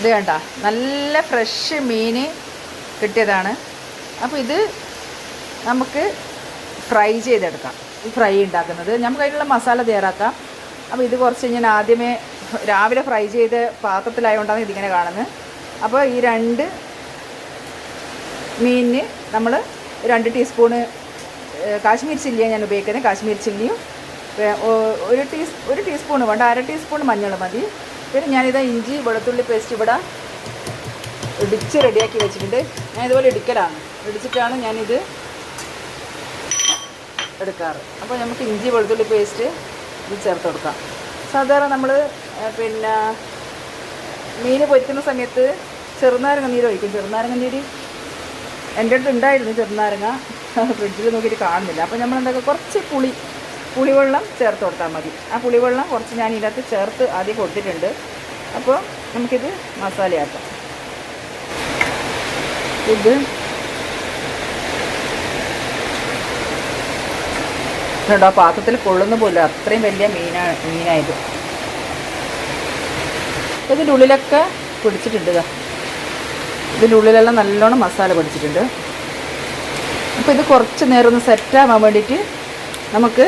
ഇത് വേണ്ട നല്ല ഫ്രഷ് മീൻ കിട്ടിയതാണ്. അപ്പോൾ ഇത് നമുക്ക് ഫ്രൈ ചെയ്തെടുക്കാം. ഈ ഫ്രൈ ഉണ്ടാക്കുന്നത്. നമുക്ക് അതിനുള്ള മസാല തയ്യാറാക്കാം. അപ്പോൾ ഇത് കുറച്ച് ഞാൻ ആദ്യമേ രാവിലെ ഫ്രൈ ചെയ്ത് പാത്രത്തിലായതുകൊണ്ടാണ് ഇതിങ്ങനെ കാണുന്നത്. അപ്പോൾ ഈ രണ്ട് മീനിന് നമ്മൾ രണ്ട് ടീസ്പൂണ് കാശ്മീർ ചില്ലിയാണ് ഞാൻ ഉപയോഗിക്കുന്നത്. കാശ്മീർ ചില്ലിയും ഒരു ടീസ് ഒരു ടീസ്പൂൺ വേണ്ട അര ടീസ്പൂൺ മഞ്ഞൾ മതി. പിന്നെ ഞാനിത് ഇഞ്ചി വെളുത്തുള്ളി പേസ്റ്റ് ഇവിടെ ഇടിച്ച് റെഡിയാക്കി വെച്ചിട്ടുണ്ട്. ഞാൻ ഇതുപോലെ ഇടിക്കലാണ്. ഇടിച്ചിട്ടാണ് ഞാനിത് എടുക്കാറ്. അപ്പോൾ നമുക്ക് ഇഞ്ചി വെളുത്തുള്ളി പേസ്റ്റ് ഇത് ചേർത്ത് കൊടുക്കാം. സാധാരണ നമ്മൾ പിന്നെ മീൻ പൊരിക്കുന്ന സമയത്ത് ചെറുനാരങ്ങ നീര് ഒഴിക്കും. ചെറുനാരങ്ങ നീര് എന്റെ അടുത്ത് ഉണ്ടായിരുന്നു ചെറുനാരങ്ങ. ഫ്രിഡ്ജിൽ നോക്കിയിട്ട് കാണുന്നില്ല. അപ്പോൾ നമ്മൾ എന്താക്കുക കുറച്ച് പുളി പുളിവെള്ളം ചേർത്ത് കൊടുത്താൽ മതി. ആ പുളിവെള്ളം കുറച്ച് ഞാൻ ഇതിനകത്ത് ചേർത്ത് ആദ്യം കൊടുത്തിട്ടുണ്ട്. അപ്പോൾ നമുക്കിത് മസാലയാക്കാം. ഇത് കേട്ടോ പാത്രത്തിൽ കൊള്ളുന്ന പോലെ അത്രയും വലിയ മീനാണ് മീനായത്. ഇതിന്റെ ഉള്ളിലൊക്കെ പിടിച്ചിട്ടുണ്ട് ഇതാ. ഇതിന്റെ ഉള്ളിലെല്ലാം നല്ലോണം മസാല പിടിച്ചിട്ടുണ്ട്. അപ്പോൾ ഇത് കുറച്ച് നേരം ഒന്ന് സെറ്റാവാൻ വേണ്ടിയിട്ട് നമുക്ക്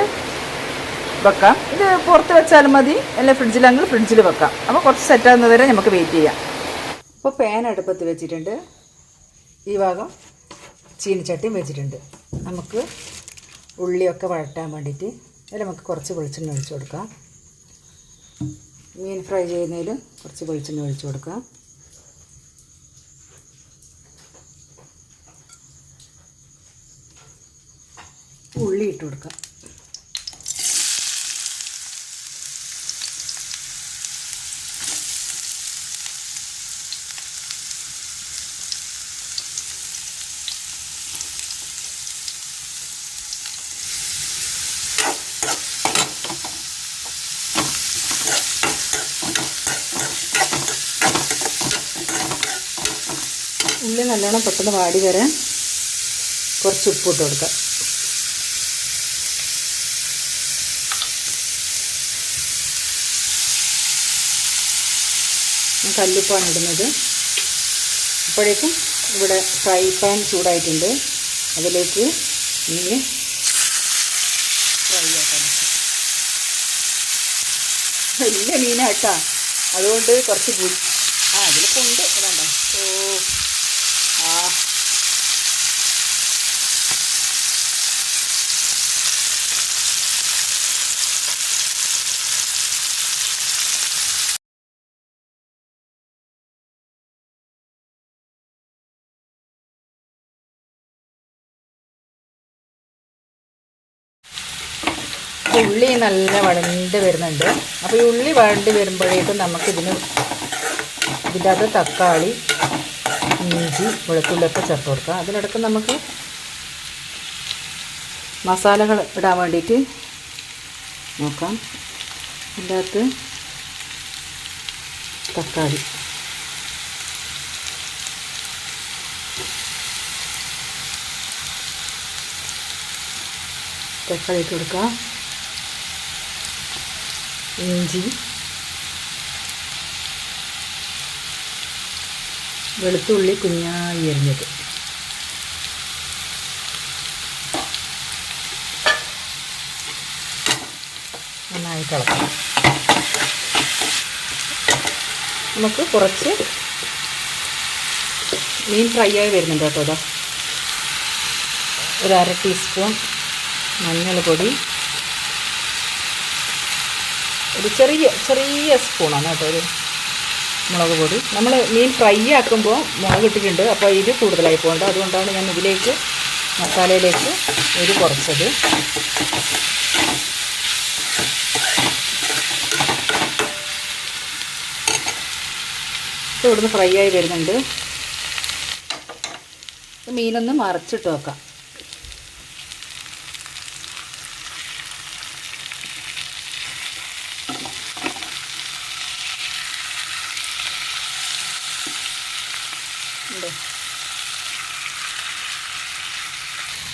വെക്കാം. ഇത് പുറത്ത് വെച്ചാലും മതി. അല്ല ഫ്രിഡ്ജിലാണെങ്കിൽ ഫ്രിഡ്ജിൽ വെക്കാം. അപ്പോൾ കുറച്ച് സെറ്റാകുന്നത് വരെ നമുക്ക് വെയിറ്റ് ചെയ്യാം. അപ്പോൾ പാൻ അടുപ്പത്ത് വെച്ചിട്ടുണ്ട്. ഈ ഭാഗം ചീനിച്ചട്ടിയും വെച്ചിട്ടുണ്ട്. നമുക്ക് ഉള്ളിയൊക്കെ വഴട്ടാൻ വേണ്ടിയിട്ട് അതിൽ നമുക്ക് കുറച്ച് വെളിച്ചെണ്ണ ഒഴിച്ച് കൊടുക്കാം. മീൻ ഫ്രൈ ചെയ്യുന്നതിൽ കുറച്ച് വെളിച്ചെണ്ണ ഒഴിച്ച് കൊടുക്കാം. ഉള്ളി ഇട്ട് കൊടുക്കാം. ഉള്ളി നല്ലോണം പെട്ടെന്ന് വാടി വരാൻ കുറച്ച് ഉപ്പ് ഇട്ട് കൊടുക്കാം കല്ലുപ്പാണ് ഇടുന്നത്. അപ്പോഴേക്കും ഇവിടെ ഫ്രൈ പാൻ ചൂടായിട്ടുണ്ട്. അതിലേക്ക് ഇനി ഫ്രൈ ആക്കാൻ. വലിയ മീനാട്ടാ അതുകൊണ്ട് കുറച്ച് ആ അതിലൊക്കെ ഉണ്ട്. അതാണ്ടോ ഓ. ഉള്ളി നല്ല വഴണ്ട് വരുന്നുണ്ട്. അപ്പോൾ ഈ ഉള്ളി വഴണ്ട് വരുമ്പോഴേക്കും നമുക്കിതിന് ഇതിന്റെ അകത്ത് തക്കാളി ഇഞ്ചി വെളുത്തുള്ളിയൊക്കെ ചേർത്ത് കൊടുക്കുക. അതിനിടയ്ക്ക് നമുക്ക് മസാലകൾ ഇടാൻ വേണ്ടിയിട്ട് നോക്കാം. അകത്ത് തക്കാളി. തക്കാളി ഇട്ട് കൊടുക്കുക ഇഞ്ചി. വെളുത്തുള്ളി കുഞ്ഞായി എരിഞ്ഞത്. നന്നായി കളക്കണം നമുക്ക് കുറച്ച് മീൻ ഫ്രൈ ആയി വരുന്നുണ്ട് കേട്ടോ ഇതാ. ഒരു അര ടീസ്പൂൺ മഞ്ഞൾ പൊടി. ഒരു ചെറിയ ചെറിയ സ്പൂണാണ് കേട്ടോ ഒരു മുളക് പൊടി. നമ്മൾ മീൻ ഫ്രൈ ആക്കുമ്പോൾ മുളക് ഇട്ടിട്ടുണ്ട്. അപ്പോൾ ഇത് കൂടുതലായി പോകണ്ട. അതുകൊണ്ടാണ് ഞാൻ ഇതിലേക്ക് മസാലയിലേക്ക് ഒരു കുറച്ചത്. ഇവിടുന്ന് ഫ്രൈ ആയി വരുന്നുണ്ട്. മീനൊന്ന് മറച്ചിട്ട് വെക്കാം.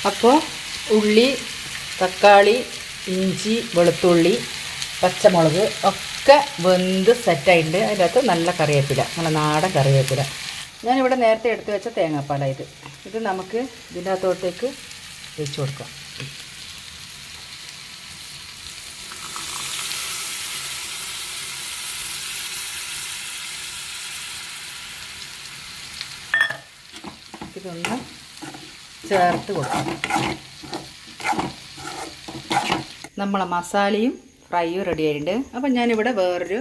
അപ്പോൾ ഉള്ളി തക്കാളി ഇഞ്ചി വെളുത്തുള്ളി പച്ചമുളക് ഒക്കെ വെന്ത് സെറ്റായിട്ടുണ്ട്. അതിനകത്ത് നല്ല കറിവേപ്പില നല്ല നാടൻ കറിവേപ്പില. ഞാനിവിടെ നേരത്തെ എടുത്തു വെച്ച തേങ്ങാപ്പാല ഇത്. ഇത് നമുക്ക് ഇതിന്റെ അകത്തോട്ടേക്ക് വെച്ച് കൊടുക്കാം. ഇതൊന്ന് ചേർത്ത് കൊടുക്കണം നമ്മളെ മസാലയും ഫ്രൈയും റെഡി ആയിട്ടുണ്ട്. അപ്പം ഞാനിവിടെ വേറൊരു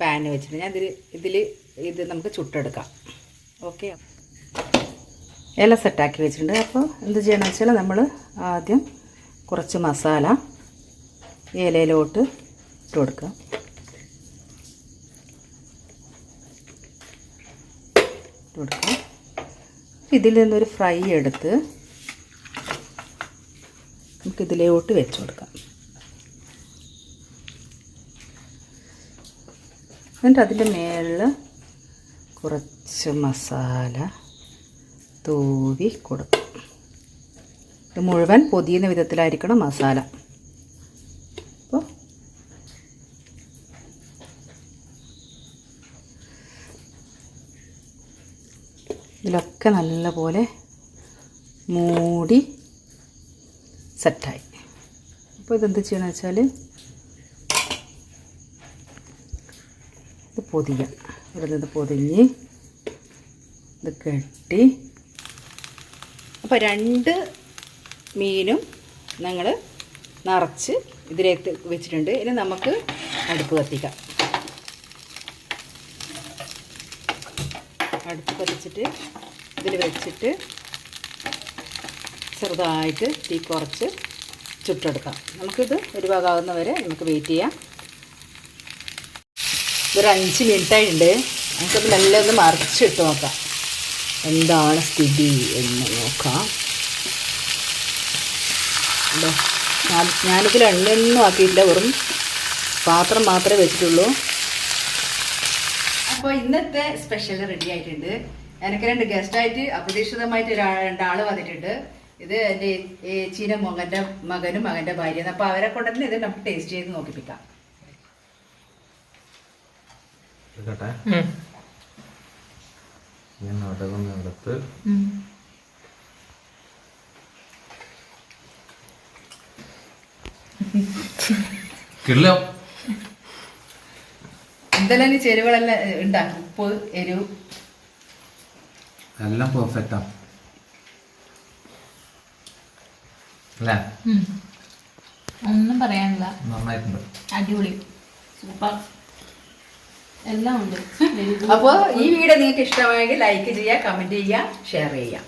പാൻ വെച്ചിട്ടുണ്ട്. ഞാൻ ഇതിൽ ഇതിൽ ഇത് നമുക്ക് ചുട്ടെടുക്കാം. ഓക്കെ ഇല സെറ്റാക്കി വെച്ചിട്ടുണ്ട്. അപ്പോൾ എന്ത് ചെയ്യണമെന്ന് വെച്ചാൽ നമ്മൾ ആദ്യം കുറച്ച് മസാല ഇലയിലോട്ട് ഇട്ട് കൊടുക്കുക. ഇട്ട് കൊടുക്കുക. ഇതിൽ നിന്നൊരു ഫ്രൈ എടുത്ത് നമുക്കിതിലോട്ട് വെച്ച് കൊടുക്കാം. എന്നിട്ട് അതിന്റെ മേളിൽ കുറച്ച് മസാല തൂവി കൊടുക്കും. ഇത് മുഴുവൻ പൊതിയുന്ന വിധത്തിലായിരിക്കണം മസാല അപ്പോൾ ഇതിലൊക്കെ നല്ലപോലെ മൂടി സെറ്റായി. അപ്പോൾ ഇതെന്ത് ചെയ്യണമെന്ന് വെച്ചാൽ ഇത് പൊതിയാം. ഇവിടെ നിന്ന് പൊതിഞ്ഞ് ഇത് കെട്ടി അപ്പോൾ രണ്ട് മീനും ഞങ്ങൾ നിറച്ച് ഇതിലേക്ക് വെച്ചിട്ടുണ്ട്. ഇനി നമുക്ക് അടുപ്പ് കത്തിക്കാം. അടുപ്പ് കത്തിച്ചിട്ട് ഇതിൽ വെച്ചിട്ട് ചെറുതായിട്ട് തീ കുറച്ച് ചുട്ടെടുക്കാം. നമുക്കിത് ഒരു ഭാഗമാകുന്ന വരെ നമുക്ക് വെയിറ്റ് ചെയ്യാം. ഇതൊരു അഞ്ച് മിനിറ്റായിട്ടുണ്ട് നമുക്കത് മെല്ലെ ഒന്ന് മറിച്ചിട്ട് നോക്കാം. എന്താണ് സ്ഥിതി എന്ന് നോക്കാം. ഞാനിതിൽ എണ്ണയൊന്നും ആക്കിയിട്ടില്ല. വെറും പാത്രം മാത്രമേ വെച്ചിട്ടുള്ളൂ. അപ്പോൾ ഇന്നത്തെ സ്പെഷ്യൽ റെഡി ആയിട്ടുണ്ട്. എനിക്ക് രണ്ട് ഗസ്റ്റായിട്ട് അപ്രതീക്ഷിതമായിട്ട് ഒരാൾ രണ്ടാൾ വന്നിട്ടുണ്ട്. ഇത് എന്റെ ഏച്ചീന്റെ മകന്റെ മകനും മകന്റെ ഭാര്യയാണ് അപ്പോൾ അവരെ കൊണ്ട് തന്നെ ഇത് നമുക്ക് ടേസ്റ്റ് ചെയ്ത് നോക്കിപ്പിക്കാം. എന്തെല്ലാം ഈ ചേരുവകളെല്ലാം ഉണ്ടാക്കി. ഉപ്പ് എരിവ്. എല്ലാം പെർഫെക്റ്റാ അല്ലേ? ഒന്നും പറയാനില്ല. നന്നായിട്ടുണ്ട്. അടിപൊളി. സൂപ്പർ. എല്ലാം ഉണ്ട്. അപ്പോൾ ഈ വീഡിയോ നിങ്ങൾക്ക് ഇഷ്ടമായെങ്കിൽ ലൈക്ക് ചെയ്യുക കമന്റ് ചെയ്യുക ഷെയർ ചെയ്യുക.